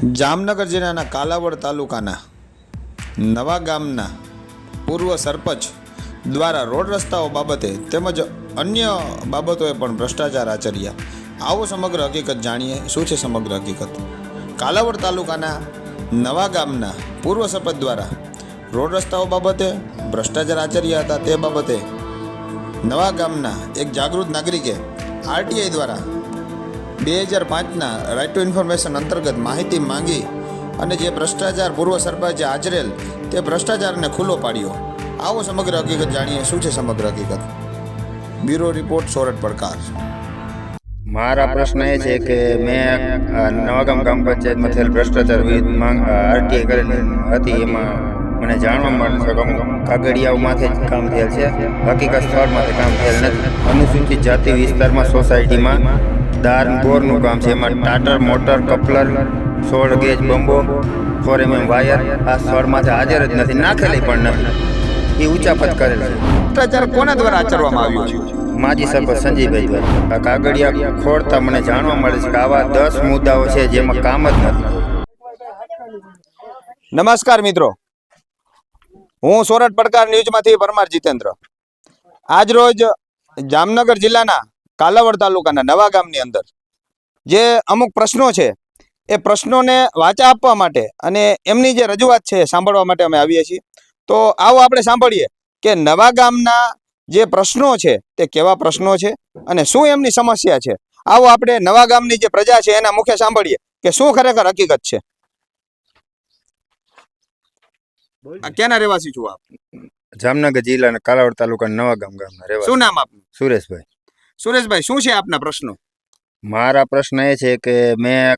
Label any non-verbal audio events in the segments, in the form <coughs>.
જામનગર જિલ્લાના કાલાવડ તાલુકાના નવા ગામના પૂર્વ સરપંચ દ્વારા રોડ રસ્તાઓ બાબતે તેમજ અન્ય બાબતોએ પણ ભ્રષ્ટાચાર આચર્યા. આવો સમગ્ર હકીકત જાણીએ. શું છે સમગ્ર હકીકત? કાલાવડ તાલુકાના નવા ગામના પૂર્વ સરપંચ દ્વારા રોડ રસ્તાઓ બાબતે ભ્રષ્ટાચાર આચર્યા હતા. તે બાબતે નવા ગામના એક જાગૃત નાગરિકે આરટીઆઈ દ્વારા બે હજાર પાંચના રાઇટ ટુ ઇન્ફોર્મેશન અંતર્ગત માહિતી માંગી અને જે ભ્રષ્ટાચાર પૂર્વ સરપંચે આચરેલ તે ભ્રષ્ટાચારને ખુલ્લો પાડ્યો. આવો સમગ્ર હકીકત જાણીએ. શું છે સમગ્ર હકીકત? બ્યુરો રિપોર્ટ, સોરઠ પડકાર. મારા પ્રશ્ન એ છે કે મેં નવાગામ ગ્રામ પંચાયતમાં થયેલ ભ્રષ્ટાચાર વિરુદ્ધ માંગ આરટીઆઈ કરેલી હતી. એમાં મને જાણવા મળ્યું છે કે અમુક કાગળિયાઓમાંથી જ કામ થયેલ છે. હકીકત સ્થળમાંથી કામ થયેલ નથી. અનુસૂચિત જાતિ વિસ્તારમાં સોસાયટીમાં દાર બોરનું કામ છે એમાં ટાટર મોટર કપલર સોળ ગેજ બંબો ફોર એમએમ વાયર આ સ્થળમાંથી હાજર જ નથી નાખેલી પણ નથી. એ ઉચાપત કરેલ છે. ભ્રષ્ટાચાર કોના દ્વારા આચરવામાં આવ્યો છે? માજી સરપંચ સંજયભાઈ દ્વારા. આ કાગળિયા ખોડતા મને જાણવા મળે છે કે આવા દસ મુદ્દાઓ છે જેમાં કામ જ નથી. નમસ્કાર મિત્રો. હું સોરઠ પડકાર ન્યૂઝમાંથી પરમાર જીતેન્દ્ર. આજ રોજ જામનગર જિલ્લાના કાલાવડ તાલુકાના નવા ગામની અંદર. જે અમુક પ્રશ્નો છે એ પ્રશ્નોને વાચા આપવા માટે અને એમની જે રજૂઆત છે એ સાંભળવા માટે અમે આવીએ છીએ. તો આવો આપણે સાંભળીએ કે નવા ગામના જે પ્રશ્નો છે તે કેવા પ્રશ્નો છે અને શું એમની સમસ્યા છે. આવો આપણે નવા ગામની જે પ્રજા છે એના મુખે સાંભળીએ કે શું ખરેખર હકીકત છે. આ ક્યાંના રહેવાસી છું આપ? જામનગર જિલ્લાના કાલાવડ તાલુકાના નવાગામ ગામના રહેવાસી. શું નામ આપનું? સુરેશભાઈ. સુરેશભાઈ શું છે આપના પ્રશ્નો? મારા પ્રશ્ન એ છે કે મેં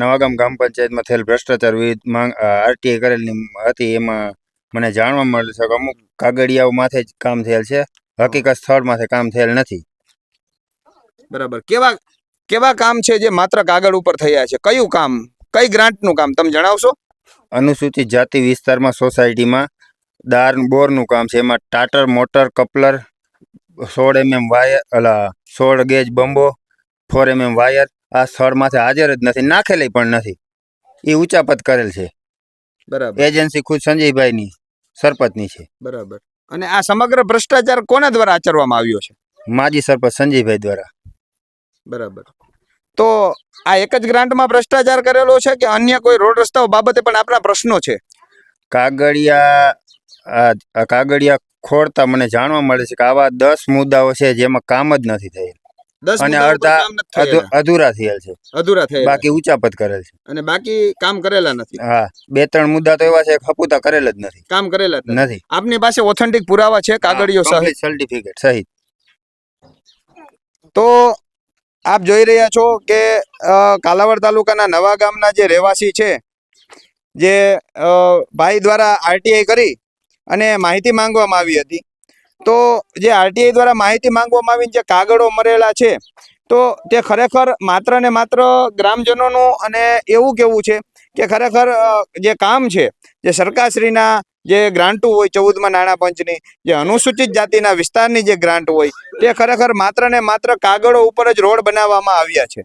નવાગામ ગ્રામ પંચાયતમાં થયેલ ભ્રષ્ટાચાર વિરુદ્ધ માંગ આરટીઆઈ કરેલી હતી એમાં મને જાણવા મળ્યું છે કે અમુક કાગળિયાઓ માથે જ કામ થયેલ છે. હકીકત સ્થળમાંથી કામ થયેલ નથી. બરાબર. કેવા કેવા કામ છે જે માત્ર કાગળ ઉપર થયા છે? કયું કામ? કઈ ગ્રાન્ટનું કામ? તમે જણાવશો? અનુસૂચિત જાતિ વિસ્તારમાં સોસાયટીમાં દાર બોરનું કામ છે. એમાં ટાટર મોટર કપલર સોળ એમએમ વાયર અલા સોળ ગેજ બંબો ફોર એમએમ વાયર આ સ્થળમાંથી હાજર જ નથી નાખેલી પણ નથી. એ ઉચાપત કરેલ છે. બરાબર. એજન્સી ખુદ સંજયભાઈની સરપંચની છે. બરાબર. અને આ સમગ્ર ભ્રષ્ટાચાર કોના દ્વારા આચરવામાં આવ્યો છે? માજી સરપંચ સંજયભાઈ દ્વારા. બરાબર. તો આ એક જ ગ્રાન્ટમાં ભ્રષ્ટાચાર કરેલો છે કે અન્ય કોઈ રોડ રસ્તાઓ બાબતે પણ આપણા પ્રશ્નો છે? કાગળિયા કાગળિયા ખોડતા મને જાણવા મળે છે કે આવા દસ મુદ્દાઓ છે જેમાં કામ જ નથી થયેલ. અને અડધા. અધૂરા થયેલ છે. અધૂરા થયેલા. બાકી ઉચાપત કરેલ છે. અને બાકી કામ કરેલા નથી. હા બે ત્રણ મુદ્દા તો એવા છે ખપુતા કરેલા જ નથી. કામ કરેલા નથી. આપની પાસે ઓથેન્ટિક પુરાવા છે કાગળિયો સહિત? સર્ટિફિકેટ સહિત. તો આપ જોઈ રહ્યા છો કે કાલાવડ તાલુકાના નવા ગામના જે રહેવાસી છે જે ભાઈ દ્વારા આરટીઆઈ કરી અને માહિતી માંગવામાં આવી હતી. તો જે આરટીઆઈ દ્વારા માહિતી માંગવામાં આવીને જે કાગળો મરેલા છે, તો તે ખરેખર માત્ર ને માત્ર ગ્રામજનોનું અને એવું કેવું છે કે ખરેખર જે કામ છે, જે સરકારશ્રીના જે ગ્રાન્ટો હોય ચૌદમાં નાણાં પંચની, જે અનુસૂચિત જાતિના વિસ્તારની જે ગ્રાન્ટ હોય, તે ખરેખર માત્ર ને માત્ર કાગળો ઉપર જ રોડ બનાવવામાં આવ્યા છે.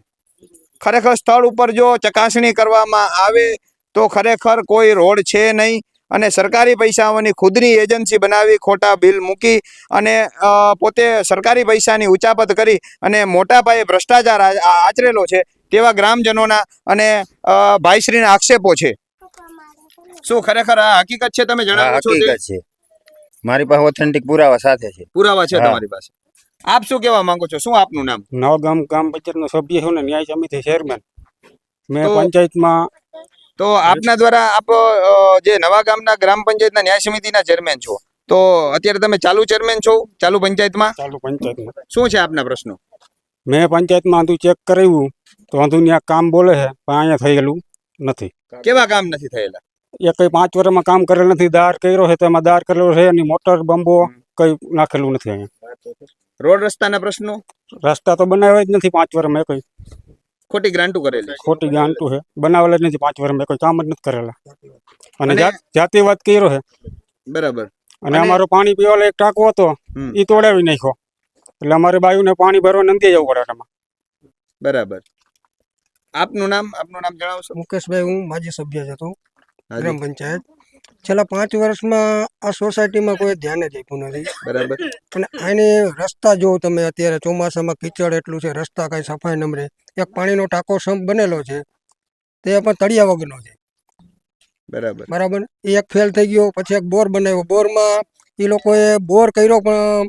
ખરેખર સ્થળ ઉપર જો ચકાસણી કરવામાં આવે, તો ખરેખર કોઈ રોડ છે નહીં અને સરકારી પૈસાઓની ખુદની એજન્સી બનાવી ખોટા બિલ મૂકી અને પોતે સરકારી પૈસાની ઉચાપત કરી અને મોટા પાયે ભ્રષ્ટાચાર આચરેલો છે તેવા ગ્રામજનોના અને ભાઈશ્રીના આક્ષેપો છે. શું ખરેખર આ હકીકત છે તમે જણાવો છો? હકીકત છે. મારી પાસે ઓથેન્ટિક પુરાવા સાથે છે. પુરાવા છે તમારી પાસે. આપ શું કહેવા માંગો છો? શું આપનું નામ? નવગામ ગ્રામ પંચાયતનો સભ્ય છું ને ન્યાય સમિતિ ચેરમેન મેં પંચાયતમાં તો આપના દ્વારા આપ જે નવા ગામના ગ્રામ પંચાયતના ન્યાય સમિતિના ચેરમેન છો તો અત્યારે તમે ચાલુ ચેરમેન છો ચાલુ પંચાયતમાં? ચાલુ પંચાયતમાં. શું છે આપના પ્રશ્નો? મેં પંચાયતમાં આંધું ચેક કરાવ્યું તો આંધું ત્યાં કામ બોલે છે પણ અહીંયા થયેલું નથી. કેવા કામ નથી થયેલા? એ કઈ પાંચ વર્ષમાં કામ કરેલ નથી દાર કર્યો છે તો એમાં દાર કરેલો છે એની મોટર બંબો કઈ નાખેલું નથી અહીંયા. રોડ રસ્તાના પ્રશ્નો? રસ્તા તો બનાવ્યા જ નથી પાંચ વર્ષમાં કઈ. ખોટી ગ્રાન્ટો કરેલી. ખોટી ગ્રાન્ટુ છે. બનાવેલા જ નથી પાંચ વર્ષમાં. કોઈ કામ જ નથી કરેલા. અને અને- જાત- જાતિવાદ કર્યો છે. બરાબર. અને અમારો પાણી પીવાલો એક ટાંકો હતો. એ તોડાવી નાખ્યો. એટલે અમારે બાયુને પાણી ભરવા નથી જવું પડે એમાં બરાબર. આપનું નામ આપનું નામ જણાવશો? મુકેશભાઈ હું માજી સભ્ય જ હતો. ગ્રામ પંચાયત. છેલ્લા પાંચ વર્ષમાં આ સોસાયટીમાં કોઈ ધ્યાન જ આપ્યું નથી. બરાબર. અને આની રસ્તા જો તમે અત્યારે ચોમાસામાં કીચડ એટલું છે રસ્તા કાંઈ સફાઈ નમરે એક પાણીનો ટાંકો સંપ બનેલો છે તે પણ તળિયા વગરનો છે. બરાબર. બરાબર? એ એક ફેલ થઈ ગયો પછી એક બોર બનાવ્યો. બોરમાં એ લોકોએ બોર કર્યો પણ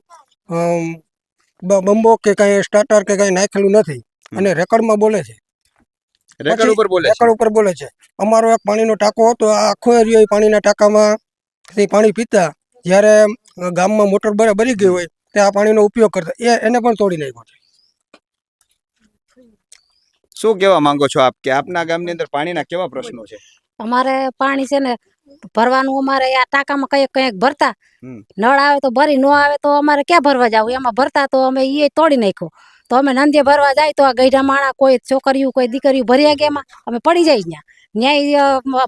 બમ્બો બંબો કે કાંઈ સ્ટાર્ટર કે કાંઈ નાખેલું નથી. અને રેકર્ડમાં બોલે છે. રેકર્ડ પછી ઉપર બોલે છે. ઉપર બોલે છે. અમારો એક પાણીનો ટાંકો હતો. આ આખો એરિયો પાણીના ટાંકામાં પાણી પીતા. જ્યારે ગામમાં મોટર બરે બરી ગઈ હોય તે આ પાણીનો ઉપયોગ કરતા. એ એને પણ તોડી નાખ્યો છે. શું કહેવા માંગો છો આપ? કે આપના ગામની અંદર પાણીના કેવા પ્રશ્નો છે? અમારે પાણી છે ને ભરવાનું અમારે આ ટાંકામાં કંઈક કંઈક ભરતા. નળ આવે તો ભરી ન આવે તો અમારે ક્યાં ભરવા જવું? એમાં ભરતા તો અમે એ તોડી નાખ્યો. તો અમે નંદે ભરવા જાય તો આ ગઈઢા માણા કોઈ છોકરીઓ કોઈ દીકરીઓ ભર્યા ગયા એમાં અમે પડી જાય ત્યાં. ન્યાય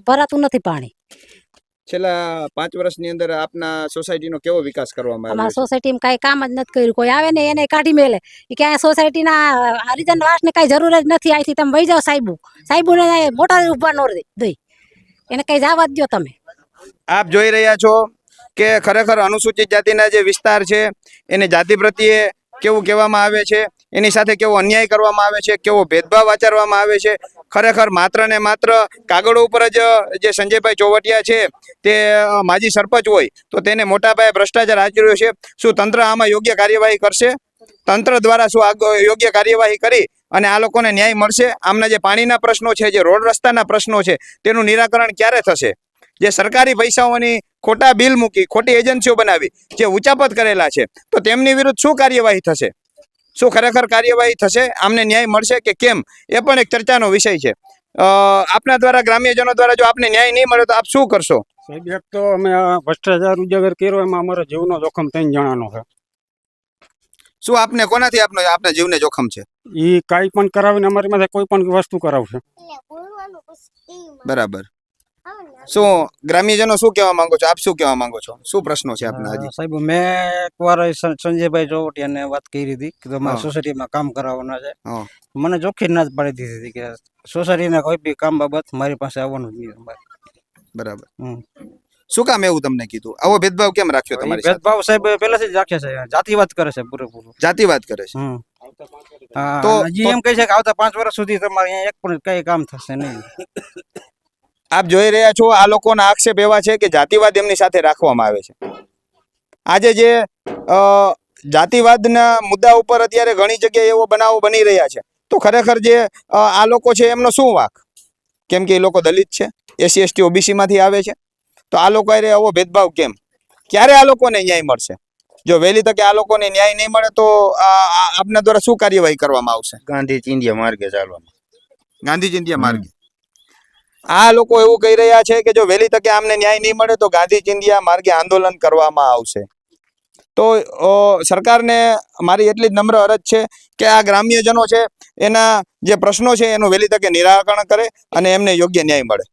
ભરાતું નથી પાણી. છેલ્લા પાંચ વર્ષની અંદર આપના સોસાયટીનો કેવો વિકાસ કરવામાં આવ્યો અમારા સોસાયટીમાં કાંઈ કામ જ નથી કર્યું. કોઈ આવે ને એને કાઢી મેલે. કે આ સોસાયટીના હરિજન વાસને કાંઈ જરૂર જ નથી અહીંથી તમે વહી જાઓ સાહેબુ. સાહેબુને મોટા ઊભા નો દે દઈ. એને કઈ જવા જ દો તમે. આપ જોઈ રહ્યા છો કે ખરેખર અનુસૂચિત જાતિના જે વિસ્તાર છે એને જાતિ પ્રત્યે કેવું કહેવામાં આવે છે? એની સાથે કેવો અન્યાય કરવામાં આવે છે, કેવો ભેદભાવ આચરવામાં આવે છે, ખરેખર માત્ર ને માત્ર કાગળો ઉપર જ, જે સંજયભાઈ ચોવટિયા છે, તે માજી સરપંચ હોય, તો તેને મોટા ભ્રષ્ટાચાર આચર્યો છે. શું તંત્ર આમાં યોગ્ય કાર્યવાહી કરશે? તંત્ર દ્વારા શું યોગ્ય કાર્યવાહી કરી અને આ લોકોને ન્યાય મળશે? આમના જે પાણીના પ્રશ્નો છે, જે રોડ રસ્તાના પ્રશ્નો છે, તેનું નિરાકરણ ક્યારે થશે? જે સરકારી પૈસાઓની ખોટા બિલ મૂકી, ખોટી એજન્સીઓ બનાવી, જે ઉચાપત કરેલા છે, તો તેમની વિરુદ્ધ શું કાર્યવાહી થશે? શું ખરેખર કાર્યવાહી થશે? આમને ન્યાય મળશે કે કેમ? એ પણ એક ચર્ચાનો વિષય છે. આપના દ્વારા ગ્રામ્યજનો દ્વારા જો આપને ન્યાય નહીં મળે તો આપ શું કરશો? સાહેબ એક તો અમે ભ્રષ્ટાચાર ઉજાગર કર્યો એમાં અમારો જીવનો જોખમ ત્રણ જણાનો છે. શું આપને કોનાથી આપનો આપના જીવને જોખમ છે? એ કાંઈ પણ કરાવીને અમારી માથે કોઈ પણ વસ્તુ કરાવશે. બરાબર. શું ગ્રામ્યજનો શું કહેવા માંગો છો? આપ શું કહેવા માંગો છો? શું પ્રશ્નો છે આપના હજી? સાહેબ મેં એકવાર સંજયભાઈ ચોવટિયાને વાત કરી હતી કે તમારે. સોસાયટીમાં કામ કરાવવાના છે. મને ચોખ્ખી ના જ પાડી દીધી હતી કે સોસાયટીના કોઈ બી કામ બાબત મારી પાસે આવવાનું જ નહીં બરાબર. શું કામ એવું તમને કીધું? આવો ભેદભાવ કેમ રાખ્યો તમારે ભેદભાવ સાહેબ પહેલાથી જ રાખ્યા છે. જાતિવાદ કરે છે પૂરેપૂરું. જાતિવાદ કરે છે. તો- એમ કહે છે કે આવતા પાંચ વર્ષ સુધી તમારે અહીંયા એક પણ કઈ કામ થશે નહીં. <coughs> આપ જોઈ રહ્યા છો આ લોકોના આક્ષેપ એવા છે કે જાતિવાદ એમની સાથે રાખવામાં આવે છે. આજે જે જાતિવાદના મુદ્દા ઉપર અત્યારે ઘણી જગ્યાએ એવો બનાવો બની રહ્યા છે. તો ખરેખર જે આ લોકો છે એમનો શું વાક? કેમ કે એ લોકો દલિત છે એસસી એસટી ઓબીસીમાંથી આવે છે. તો આ લોકો આવો ભેદભાવ કેમ? ક્યારે આ લોકોને ન્યાય મળશે? જો વહેલી તકે આ લોકોને ન્યાય નહીં મળે તો આપના દ્વારા શું કાર્યવાહી કરવામાં આવશે? ગાંધી ઇન્ડિયા માર્ગે ચાલવાનું ગાંધી ચિંધ્યા માર્ગે. આ લોકો એવું કહી રહ્યા છે કે જો વહેલી તકે આમને ન્યાય નહીં મળે તો ગાંધી ચિંધિયા માર્ગે આંદોલન કરવામાં આવશે. તો સરકારને મારી એટલી જ નમ્ર અરજ છે કે આ ગ્રામ્યજનો છે, એના જે પ્રશ્નો છે એનું વહેલી તકે નિરાકરણ કરે અને એમને યોગ્ય ન્યાય મળે.